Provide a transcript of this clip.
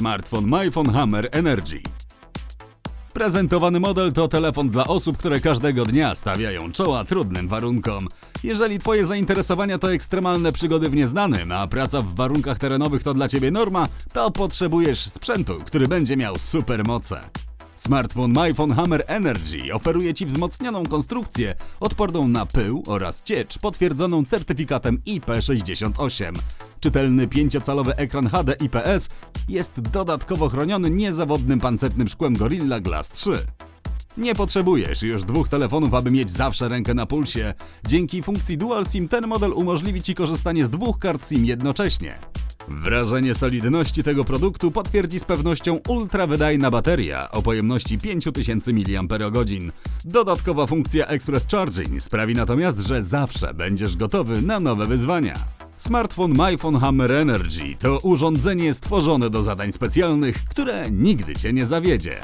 Smartfon MyPhone Hammer Energy. Prezentowany model to telefon dla osób, które każdego dnia stawiają czoła trudnym warunkom. Jeżeli Twoje zainteresowania to ekstremalne przygody w nieznanym, a praca w warunkach terenowych to dla Ciebie norma, to potrzebujesz sprzętu, który będzie miał supermoce. Smartfon MyPhone Hammer Energy oferuje Ci wzmocnioną konstrukcję odporną na pył oraz ciecz potwierdzoną certyfikatem IP68. Czytelny 5-calowy ekran HD IPS jest dodatkowo chroniony niezawodnym pancernym szkłem Gorilla Glass 3. Nie potrzebujesz już dwóch telefonów, aby mieć zawsze rękę na pulsie. Dzięki funkcji Dual SIM ten model umożliwi Ci korzystanie z dwóch kart SIM jednocześnie. Wrażenie solidności tego produktu potwierdzi z pewnością ultrawydajna bateria o pojemności 5000 mAh. Dodatkowa funkcja Express Charging sprawi natomiast, że zawsze będziesz gotowy na nowe wyzwania. Smartfon MyPhone Hammer Energy to urządzenie stworzone do zadań specjalnych, które nigdy Cię nie zawiedzie.